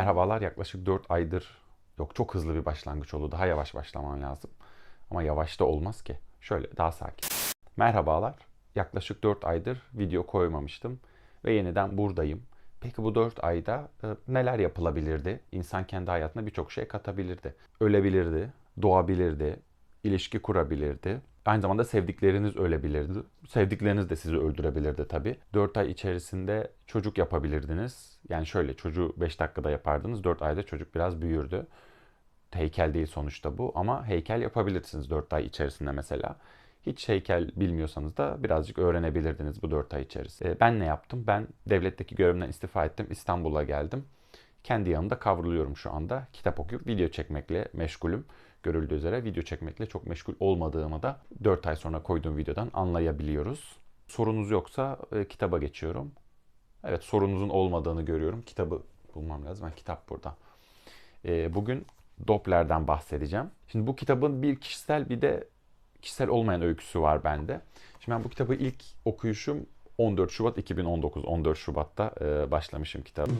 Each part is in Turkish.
Merhabalar yaklaşık 4 aydır yok çok hızlı bir başlangıç oldu. Daha yavaş başlamam lazım. Ama yavaş da olmaz ki. Şöyle daha sakin. Merhabalar. Yaklaşık 4 aydır video koymamıştım ve yeniden buradayım. Peki bu 4 ayda e, neler yapılabilirdi? İnsan kendi hayatına birçok şey katabilirdi. Ölebilirdi, doğabilirdi, ilişki kurabilirdi. Aynı zamanda sevdikleriniz ölebilirdi. Sevdikleriniz de sizi öldürebilirdi tabii. 4 ay içerisinde çocuk yapabilirdiniz. Yani şöyle çocuğu 5 dakikada yapardınız. 4 ayda çocuk biraz büyürdü. Heykel değil sonuçta bu ama heykel yapabilirsiniz 4 ay içerisinde mesela. Hiç heykel bilmiyorsanız da birazcık öğrenebilirdiniz bu 4 ay içerisinde. E, Ben ne yaptım? Ben devletteki görevimden istifa ettim. İstanbul'a geldim. Kendi yanımda kavruluyorum şu anda. Kitap okuyup video çekmekle meşgulüm. Görüldüğü üzere video çekmekle çok meşgul olmadığımı da 4 ay sonra koyduğum videodan anlayabiliyoruz. Sorunuz yoksa e, kitaba geçiyorum. Evet sorunuzun olmadığını görüyorum. Kitabı bulmam lazım. Ben kitap burada. E, bugün Doppler'den bahsedeceğim. Şimdi bu kitabın bir kişisel bir de kişisel olmayan öyküsü var bende. Şimdi ben bu kitabı ilk okuyuşum 14 Şubat 2019. 14 Şubat'ta e, başlamışım kitabı.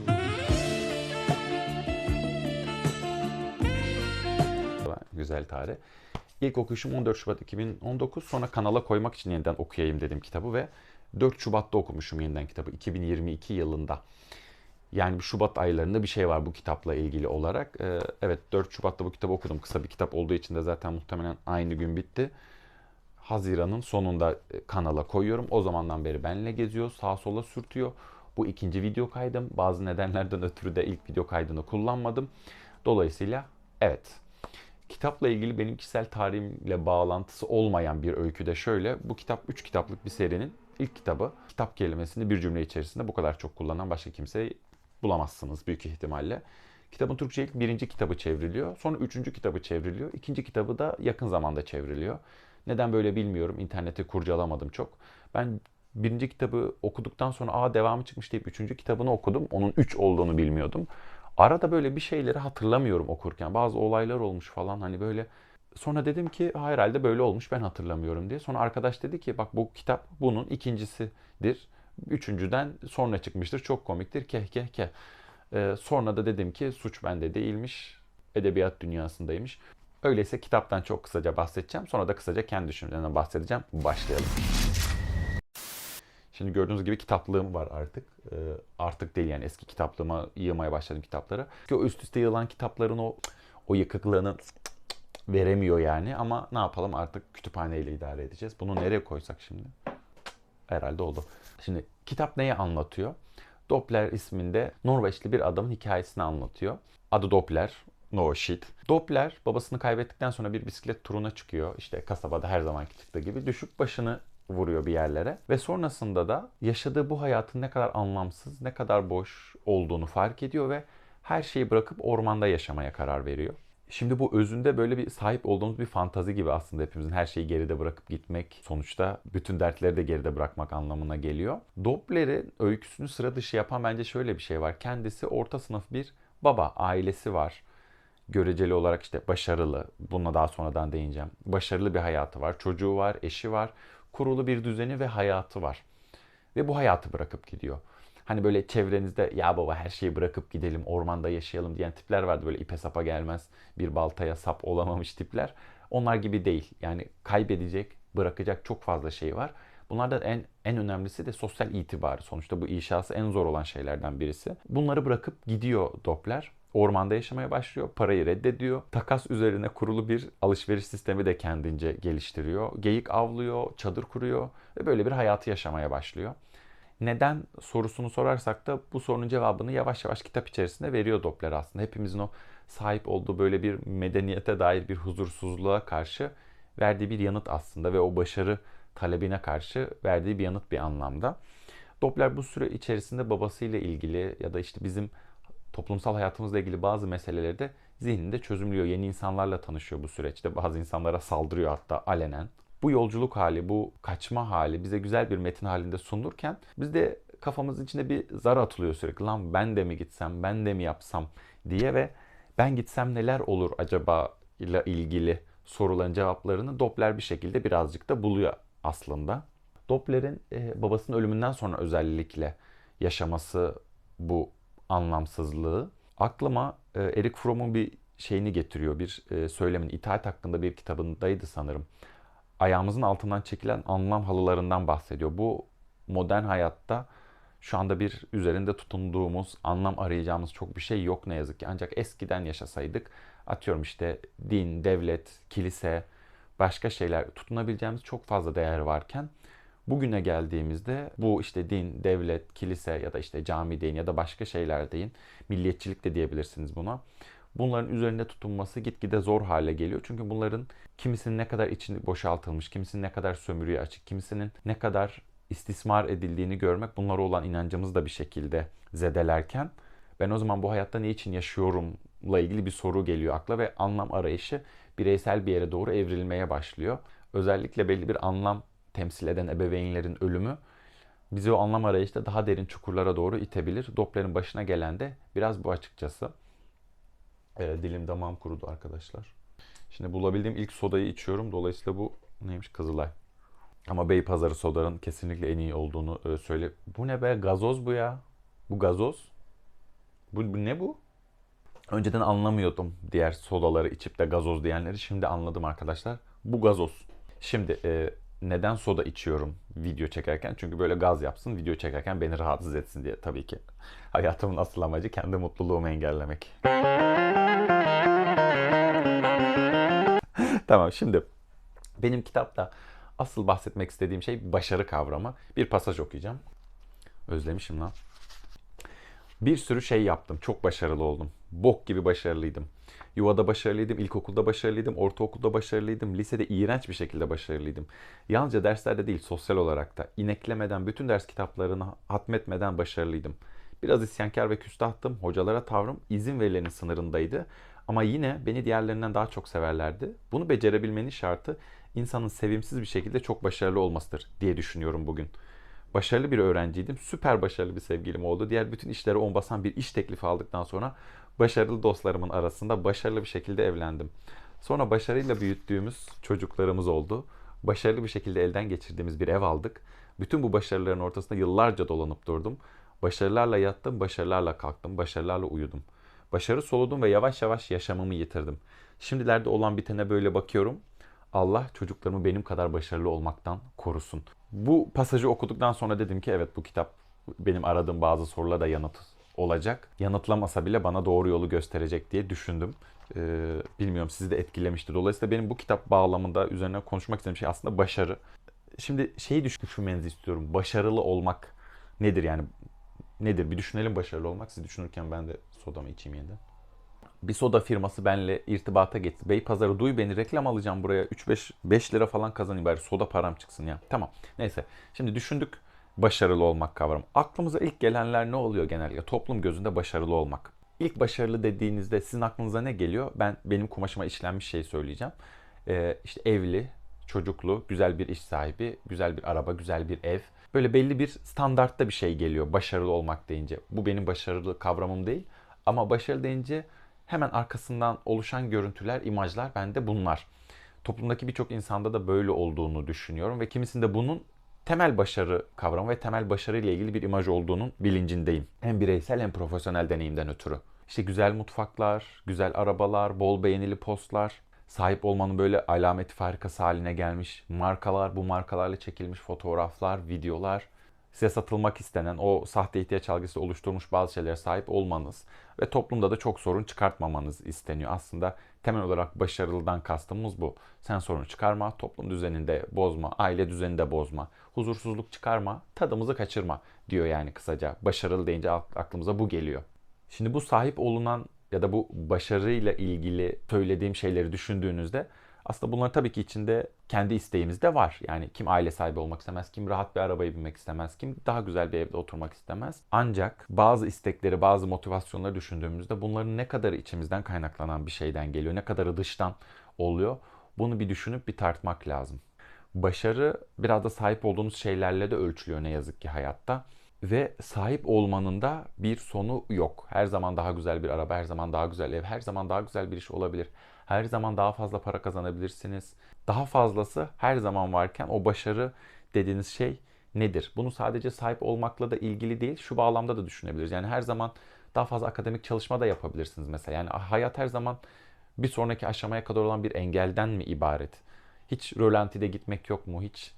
Güzel tarih. İlk okuyuşum 14 Şubat 2019. Sonra kanala koymak için yeniden okuyayım dedim kitabı ve 4 Şubat'ta okumuşum yeniden kitabı 2022 yılında. Yani bir Şubat aylarında bir şey var bu kitapla ilgili olarak. Ee, evet 4 Şubat'ta bu kitabı okudum. Kısa bir kitap olduğu için de zaten muhtemelen aynı gün bitti. Haziran'ın sonunda e, kanala koyuyorum. O zamandan beri benle geziyor, sağa sola sürtüyor. Bu ikinci video kaydım. Bazı nedenlerden ötürü de ilk video kaydını kullanmadım. Dolayısıyla evet. Kitapla ilgili benim kişisel tarihimle bağlantısı olmayan bir öykü de şöyle. Bu kitap 3 kitaplık bir serinin ilk kitabı. Kitap kelimesini bir cümle içerisinde bu kadar çok kullanan başka kimseyi bulamazsınız büyük ihtimalle. Kitabın Türkçe ilk birinci kitabı çevriliyor. Sonra üçüncü kitabı çevriliyor. İkinci kitabı da yakın zamanda çevriliyor. Neden böyle bilmiyorum. İnterneti kurcalamadım çok. Ben birinci kitabı okuduktan sonra aa devamı çıkmış deyip üçüncü kitabını okudum. Onun üç olduğunu bilmiyordum. Arada böyle bir şeyleri hatırlamıyorum okurken. Bazı olaylar olmuş falan hani böyle. Sonra dedim ki ha, herhalde böyle olmuş ben hatırlamıyorum diye. Sonra arkadaş dedi ki bak bu kitap bunun ikincisidir. Üçüncüden sonra çıkmıştır. Çok komiktir. Keh keh keh. Ee, sonra da dedim ki suç bende değilmiş. Edebiyat dünyasındaymış. Öyleyse kitaptan çok kısaca bahsedeceğim. Sonra da kısaca kendi düşüncelerimden bahsedeceğim. Başlayalım. Şimdi gördüğünüz gibi kitaplığım var artık. Ee, artık değil yani eski kitaplığıma yığmaya başladım kitapları. Çünkü o üst üste yığılan kitapların o o yıkıklığını veremiyor yani. Ama ne yapalım artık kütüphaneyle idare edeceğiz. Bunu nereye koysak şimdi? Herhalde oldu. Şimdi kitap neyi anlatıyor? Doppler isminde Norveçli bir adamın hikayesini anlatıyor. Adı Doppler. No shit. Doppler babasını kaybettikten sonra bir bisiklet turuna çıkıyor. İşte kasabada her zamanki çıktığı gibi düşüp başını vuruyor bir yerlere. Ve sonrasında da yaşadığı bu hayatın ne kadar anlamsız, ne kadar boş olduğunu fark ediyor ve her şeyi bırakıp ormanda yaşamaya karar veriyor. Şimdi bu özünde böyle bir sahip olduğumuz bir fantazi gibi aslında hepimizin her şeyi geride bırakıp gitmek sonuçta bütün dertleri de geride bırakmak anlamına geliyor. Doppler'in öyküsünü sıra dışı yapan bence şöyle bir şey var. Kendisi orta sınıf bir baba, ailesi var. Göreceli olarak işte başarılı, buna daha sonradan değineceğim. Başarılı bir hayatı var, çocuğu var, eşi var, kurulu bir düzeni ve hayatı var. Ve bu hayatı bırakıp gidiyor. Hani böyle çevrenizde ya baba her şeyi bırakıp gidelim ormanda yaşayalım diyen tipler vardı böyle ipe sapa gelmez bir baltaya sap olamamış tipler. Onlar gibi değil. Yani kaybedecek, bırakacak çok fazla şey var. Bunlardan en en önemlisi de sosyal itibarı. Sonuçta bu inşası en zor olan şeylerden birisi. Bunları bırakıp gidiyor Doppler. Ormanda yaşamaya başlıyor. Parayı reddediyor. Takas üzerine kurulu bir alışveriş sistemi de kendince geliştiriyor. Geyik avlıyor, çadır kuruyor ve böyle bir hayatı yaşamaya başlıyor neden sorusunu sorarsak da bu sorunun cevabını yavaş yavaş kitap içerisinde veriyor Doppler aslında. Hepimizin o sahip olduğu böyle bir medeniyete dair bir huzursuzluğa karşı verdiği bir yanıt aslında ve o başarı talebine karşı verdiği bir yanıt bir anlamda. Doppler bu süre içerisinde babasıyla ilgili ya da işte bizim toplumsal hayatımızla ilgili bazı meseleleri de zihninde çözümlüyor. Yeni insanlarla tanışıyor bu süreçte. Bazı insanlara saldırıyor hatta alenen bu yolculuk hali, bu kaçma hali bize güzel bir metin halinde sunulurken biz de kafamızın içinde bir zar atılıyor sürekli. Lan ben de mi gitsem, ben de mi yapsam diye ve ben gitsem neler olur acaba ile ilgili soruların cevaplarını Doppler bir şekilde birazcık da buluyor aslında. Doppler'in e, babasının ölümünden sonra özellikle yaşaması bu anlamsızlığı aklıma e, Eric Fromm'un bir şeyini getiriyor. Bir e, söylemini. İtaat hakkında bir kitabındaydı sanırım. Ayağımızın altından çekilen anlam halılarından bahsediyor. Bu modern hayatta şu anda bir üzerinde tutunduğumuz, anlam arayacağımız çok bir şey yok ne yazık ki. Ancak eskiden yaşasaydık atıyorum işte din, devlet, kilise, başka şeyler tutunabileceğimiz çok fazla değer varken bugüne geldiğimizde bu işte din, devlet, kilise ya da işte cami deyin ya da başka şeyler deyin, milliyetçilik de diyebilirsiniz buna. Bunların üzerinde tutunması gitgide zor hale geliyor. Çünkü bunların kimisinin ne kadar içini boşaltılmış, kimisinin ne kadar sömürüye açık, kimisinin ne kadar istismar edildiğini görmek bunlara olan inancımızı da bir şekilde zedelerken ben o zaman bu hayatta ne için yaşıyorumla ilgili bir soru geliyor akla ve anlam arayışı bireysel bir yere doğru evrilmeye başlıyor. Özellikle belli bir anlam temsil eden ebeveynlerin ölümü bizi o anlam arayışta daha derin çukurlara doğru itebilir. Doppler'in başına gelen de biraz bu açıkçası. E, dilim damağım kurudu arkadaşlar. Şimdi bulabildiğim ilk sodayı içiyorum. Dolayısıyla bu neymiş? Kızılay. Ama Beypazarı sodanın kesinlikle en iyi olduğunu e, söyle. Bu ne be? Gazoz bu ya. Bu gazoz. Bu, bu ne bu? Önceden anlamıyordum diğer sodaları içip de gazoz diyenleri. Şimdi anladım arkadaşlar. Bu gazoz. Şimdi e, neden soda içiyorum video çekerken? Çünkü böyle gaz yapsın, video çekerken beni rahatsız etsin diye tabii ki. Hayatımın asıl amacı kendi mutluluğumu engellemek. tamam şimdi benim kitapta asıl bahsetmek istediğim şey başarı kavramı. Bir pasaj okuyacağım. Özlemişim lan. Bir sürü şey yaptım. Çok başarılı oldum. Bok gibi başarılıydım. Yuvada başarılıydım, ilkokulda başarılıydım, ortaokulda başarılıydım, lisede iğrenç bir şekilde başarılıydım. Yalnızca derslerde değil, sosyal olarak da ineklemeden, bütün ders kitaplarını hatmetmeden başarılıydım. Biraz isyankar ve küstahtım. Hocalara tavrım izin verilenin sınırındaydı. Ama yine beni diğerlerinden daha çok severlerdi. Bunu becerebilmenin şartı insanın sevimsiz bir şekilde çok başarılı olmasıdır diye düşünüyorum bugün. Başarılı bir öğrenciydim. Süper başarılı bir sevgilim oldu. Diğer bütün işlere on basan bir iş teklifi aldıktan sonra başarılı dostlarımın arasında başarılı bir şekilde evlendim. Sonra başarıyla büyüttüğümüz çocuklarımız oldu. Başarılı bir şekilde elden geçirdiğimiz bir ev aldık. Bütün bu başarıların ortasında yıllarca dolanıp durdum. Başarılarla yattım, başarılarla kalktım, başarılarla uyudum. Başarı soludum ve yavaş yavaş yaşamımı yitirdim. Şimdilerde olan bitene böyle bakıyorum. Allah çocuklarımı benim kadar başarılı olmaktan korusun. Bu pasajı okuduktan sonra dedim ki evet bu kitap benim aradığım bazı sorulara da yanıt olacak. Yanıtlamasa bile bana doğru yolu gösterecek diye düşündüm. Ee, bilmiyorum sizi de etkilemiştir. Dolayısıyla benim bu kitap bağlamında üzerine konuşmak istediğim şey aslında başarı. Şimdi şeyi düşünmenizi istiyorum. Başarılı olmak nedir yani? Nedir? Bir düşünelim başarılı olmak. Siz düşünürken ben de sodamı içeyim yeniden. Bir soda firması benimle irtibata geçti. Beypazarı duy beni reklam alacağım buraya. 3-5 5 lira falan kazanayım bari soda param çıksın ya. Tamam. Neyse. Şimdi düşündük başarılı olmak kavramı. Aklımıza ilk gelenler ne oluyor genellikle? Toplum gözünde başarılı olmak. İlk başarılı dediğinizde sizin aklınıza ne geliyor? Ben benim kumaşıma işlenmiş şey söyleyeceğim. Ee, işte evli, çocuklu, güzel bir iş sahibi, güzel bir araba, güzel bir ev. Böyle belli bir standartta bir şey geliyor başarılı olmak deyince. Bu benim başarılı kavramım değil. Ama başarılı deyince hemen arkasından oluşan görüntüler, imajlar bende bunlar. Toplumdaki birçok insanda da böyle olduğunu düşünüyorum ve kimisinde bunun temel başarı kavramı ve temel başarı ile ilgili bir imaj olduğunun bilincindeyim. Hem bireysel hem profesyonel deneyimden ötürü. İşte güzel mutfaklar, güzel arabalar, bol beğenili postlar, sahip olmanın böyle alameti farikası haline gelmiş markalar, bu markalarla çekilmiş fotoğraflar, videolar, size satılmak istenen o sahte ihtiyaç algısı oluşturmuş bazı şeylere sahip olmanız ve toplumda da çok sorun çıkartmamanız isteniyor. Aslında temel olarak başarılıdan kastımız bu. Sen sorun çıkarma, toplum düzeninde bozma, aile düzeninde bozma, huzursuzluk çıkarma, tadımızı kaçırma diyor yani kısaca. Başarılı deyince aklımıza bu geliyor. Şimdi bu sahip olunan ya da bu başarıyla ilgili söylediğim şeyleri düşündüğünüzde aslında bunlar tabii ki içinde kendi isteğimiz de var. Yani kim aile sahibi olmak istemez, kim rahat bir arabaya binmek istemez, kim daha güzel bir evde oturmak istemez. Ancak bazı istekleri, bazı motivasyonları düşündüğümüzde bunların ne kadar içimizden kaynaklanan bir şeyden geliyor, ne kadarı dıştan oluyor. Bunu bir düşünüp bir tartmak lazım. Başarı biraz da sahip olduğunuz şeylerle de ölçülüyor ne yazık ki hayatta. Ve sahip olmanın da bir sonu yok. Her zaman daha güzel bir araba, her zaman daha güzel ev, her zaman daha güzel bir iş olabilir. Her zaman daha fazla para kazanabilirsiniz. Daha fazlası her zaman varken o başarı dediğiniz şey nedir? Bunu sadece sahip olmakla da ilgili değil, şu bağlamda da düşünebiliriz. Yani her zaman daha fazla akademik çalışma da yapabilirsiniz mesela. Yani hayat her zaman bir sonraki aşamaya kadar olan bir engelden mi ibaret? Hiç rölantide gitmek yok mu? Hiç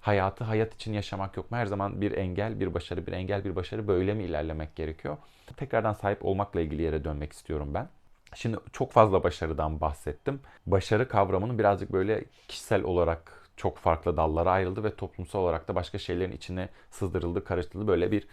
hayatı hayat için yaşamak yok mu? Her zaman bir engel, bir başarı, bir engel, bir başarı böyle mi ilerlemek gerekiyor? Tekrardan sahip olmakla ilgili yere dönmek istiyorum ben. Şimdi çok fazla başarıdan bahsettim. Başarı kavramının birazcık böyle kişisel olarak çok farklı dallara ayrıldı ve toplumsal olarak da başka şeylerin içine sızdırıldı, karıştırıldı. Böyle bir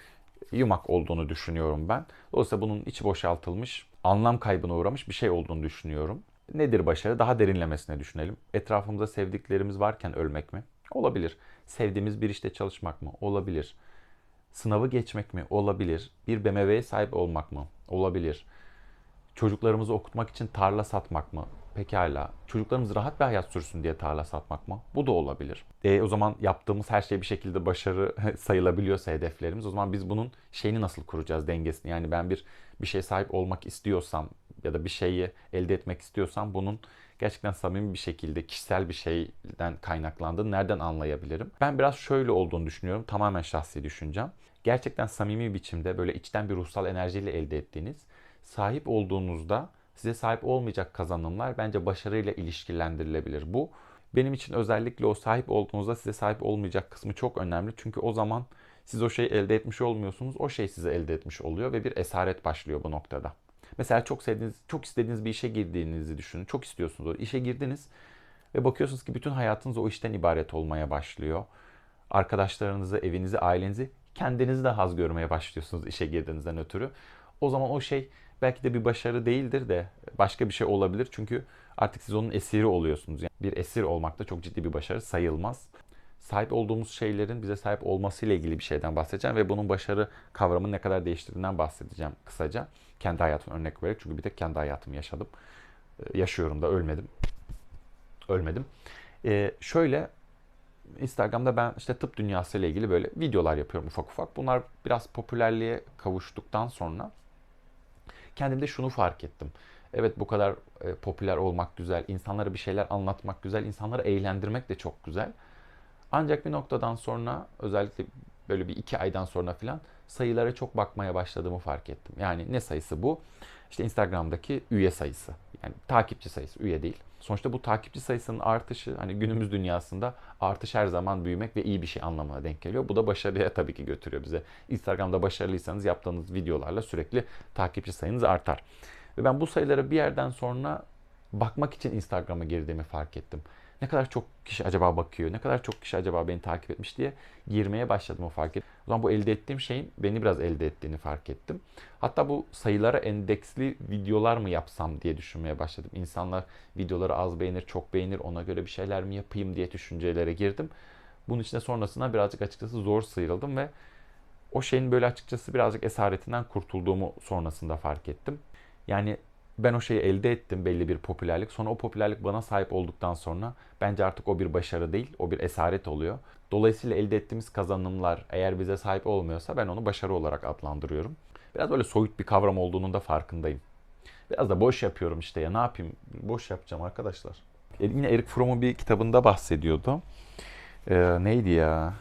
yumak olduğunu düşünüyorum ben. Dolayısıyla bunun içi boşaltılmış, anlam kaybına uğramış bir şey olduğunu düşünüyorum. Nedir başarı? Daha derinlemesine düşünelim. Etrafımızda sevdiklerimiz varken ölmek mi? Olabilir. Sevdiğimiz bir işte çalışmak mı? Olabilir. Sınavı geçmek mi? Olabilir. Bir BMW'ye sahip olmak mı? Olabilir. Çocuklarımızı okutmak için tarla satmak mı? Pekala. Çocuklarımız rahat bir hayat sürsün diye tarla satmak mı? Bu da olabilir. E, o zaman yaptığımız her şey bir şekilde başarı sayılabiliyorsa hedeflerimiz o zaman biz bunun şeyini nasıl kuracağız dengesini? Yani ben bir bir şey sahip olmak istiyorsam ya da bir şeyi elde etmek istiyorsam bunun gerçekten samimi bir şekilde kişisel bir şeyden kaynaklandığını nereden anlayabilirim? Ben biraz şöyle olduğunu düşünüyorum. Tamamen şahsi düşüncem. Gerçekten samimi biçimde böyle içten bir ruhsal enerjiyle elde ettiğiniz, sahip olduğunuzda size sahip olmayacak kazanımlar bence başarıyla ilişkilendirilebilir. Bu benim için özellikle o sahip olduğunuzda size sahip olmayacak kısmı çok önemli. Çünkü o zaman siz o şeyi elde etmiş olmuyorsunuz. O şey size elde etmiş oluyor ve bir esaret başlıyor bu noktada. Mesela çok sevdiğiniz, çok istediğiniz bir işe girdiğinizi düşünün. Çok istiyorsunuz işe girdiniz ve bakıyorsunuz ki bütün hayatınız o işten ibaret olmaya başlıyor. Arkadaşlarınızı, evinizi, ailenizi, kendinizi de haz görmeye başlıyorsunuz işe girdiğinizden ötürü. O zaman o şey belki de bir başarı değildir de başka bir şey olabilir. Çünkü artık siz onun esiri oluyorsunuz. Yani bir esir olmak da çok ciddi bir başarı sayılmaz. Sahip olduğumuz şeylerin bize sahip olmasıyla ilgili bir şeyden bahsedeceğim ve bunun başarı kavramını ne kadar değiştirdiğinden bahsedeceğim kısaca. Kendi hayatımı örnek vererek çünkü bir tek kendi hayatımı yaşadım. Ee, yaşıyorum da ölmedim. Ölmedim. Ee, şöyle Instagram'da ben işte tıp dünyası ile ilgili böyle videolar yapıyorum ufak ufak. Bunlar biraz popülerliğe kavuştuktan sonra kendimde şunu fark ettim. Evet bu kadar e, popüler olmak güzel, insanlara bir şeyler anlatmak güzel, insanları eğlendirmek de çok güzel. Ancak bir noktadan sonra özellikle böyle bir iki aydan sonra filan sayılara çok bakmaya başladığımı fark ettim. Yani ne sayısı bu? İşte Instagram'daki üye sayısı. Yani takipçi sayısı, üye değil. Sonuçta bu takipçi sayısının artışı hani günümüz dünyasında artış her zaman büyümek ve iyi bir şey anlamına denk geliyor. Bu da başarıya tabii ki götürüyor bize. Instagram'da başarılıysanız yaptığınız videolarla sürekli takipçi sayınız artar. Ve ben bu sayılara bir yerden sonra bakmak için Instagram'a girdiğimi fark ettim ne kadar çok kişi acaba bakıyor, ne kadar çok kişi acaba beni takip etmiş diye girmeye başladım o fark ettim. O zaman bu elde ettiğim şeyin beni biraz elde ettiğini fark ettim. Hatta bu sayılara endeksli videolar mı yapsam diye düşünmeye başladım. İnsanlar videoları az beğenir, çok beğenir, ona göre bir şeyler mi yapayım diye düşüncelere girdim. Bunun içinde sonrasında birazcık açıkçası zor sıyrıldım ve o şeyin böyle açıkçası birazcık esaretinden kurtulduğumu sonrasında fark ettim. Yani ben o şeyi elde ettim belli bir popülerlik. Sonra o popülerlik bana sahip olduktan sonra bence artık o bir başarı değil, o bir esaret oluyor. Dolayısıyla elde ettiğimiz kazanımlar eğer bize sahip olmuyorsa ben onu başarı olarak adlandırıyorum. Biraz böyle soyut bir kavram olduğunun da farkındayım. Biraz da boş yapıyorum işte ya ne yapayım? Boş yapacağım arkadaşlar. E, yine Eric Fromm'un bir kitabında bahsediyordu. Ee, neydi ya?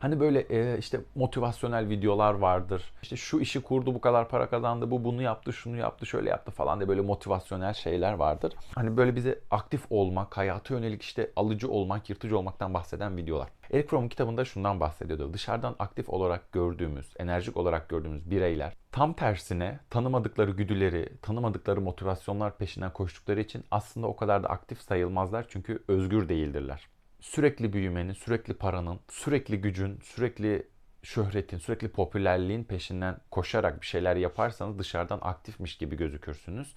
Hani böyle e, işte motivasyonel videolar vardır. İşte şu işi kurdu bu kadar para kazandı, bu bunu yaptı, şunu yaptı, şöyle yaptı falan diye böyle motivasyonel şeyler vardır. Hani böyle bize aktif olmak, hayata yönelik işte alıcı olmak, yırtıcı olmaktan bahseden videolar. Eric Fromm kitabında şundan bahsediyordu. Dışarıdan aktif olarak gördüğümüz, enerjik olarak gördüğümüz bireyler tam tersine tanımadıkları güdüleri, tanımadıkları motivasyonlar peşinden koştukları için aslında o kadar da aktif sayılmazlar çünkü özgür değildirler sürekli büyümenin, sürekli paranın, sürekli gücün, sürekli şöhretin, sürekli popülerliğin peşinden koşarak bir şeyler yaparsanız dışarıdan aktifmiş gibi gözükürsünüz.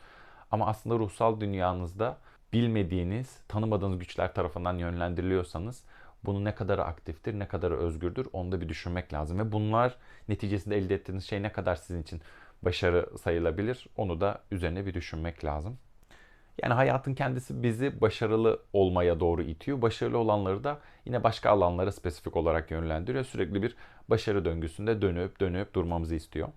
Ama aslında ruhsal dünyanızda bilmediğiniz, tanımadığınız güçler tarafından yönlendiriliyorsanız bunu ne kadar aktiftir, ne kadar özgürdür onu da bir düşünmek lazım. Ve bunlar neticesinde elde ettiğiniz şey ne kadar sizin için başarı sayılabilir onu da üzerine bir düşünmek lazım. Yani hayatın kendisi bizi başarılı olmaya doğru itiyor. Başarılı olanları da yine başka alanlara spesifik olarak yönlendiriyor. Sürekli bir başarı döngüsünde dönüp dönüp durmamızı istiyor.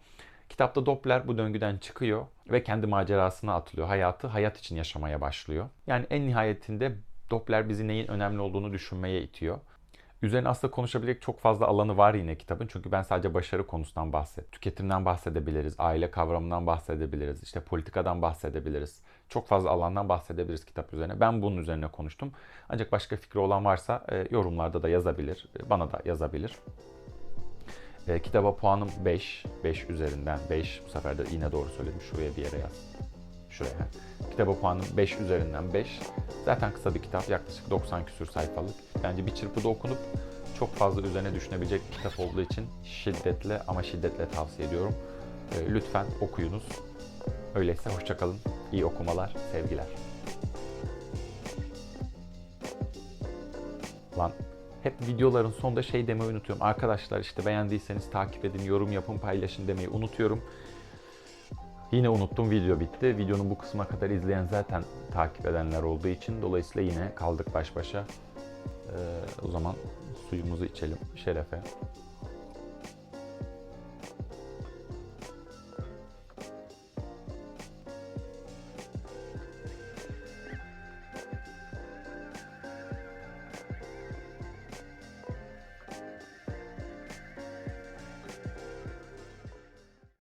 Kitapta Doppler bu döngüden çıkıyor ve kendi macerasına atılıyor. Hayatı hayat için yaşamaya başlıyor. Yani en nihayetinde Doppler bizi neyin önemli olduğunu düşünmeye itiyor. Üzerine aslında konuşabilecek çok fazla alanı var yine kitabın. Çünkü ben sadece başarı konusundan bahset. Tüketimden bahsedebiliriz, aile kavramından bahsedebiliriz, işte politikadan bahsedebiliriz. Çok fazla alandan bahsedebiliriz kitap üzerine. Ben bunun üzerine konuştum. Ancak başka fikri olan varsa e, yorumlarda da yazabilir. E, Bana da yazabilir. E, kitaba puanım 5. 5 üzerinden 5. Bu sefer de yine doğru söyledim. Şuraya bir yere yaz. Şuraya. Kitaba puanım 5 üzerinden 5. Zaten kısa bir kitap. Yaklaşık 90 küsür sayfalık. Bence bir çırpıda okunup çok fazla üzerine düşünebilecek bir kitap olduğu için şiddetle ama şiddetle tavsiye ediyorum. E, lütfen okuyunuz. Öyleyse hoşçakalın. İyi okumalar, sevgiler. Lan hep videoların sonunda şey demeyi unutuyorum. Arkadaşlar işte beğendiyseniz takip edin, yorum yapın, paylaşın demeyi unutuyorum. Yine unuttum video bitti. Videonun bu kısmına kadar izleyen zaten takip edenler olduğu için dolayısıyla yine kaldık baş başa. Ee, o zaman suyumuzu içelim şerefe.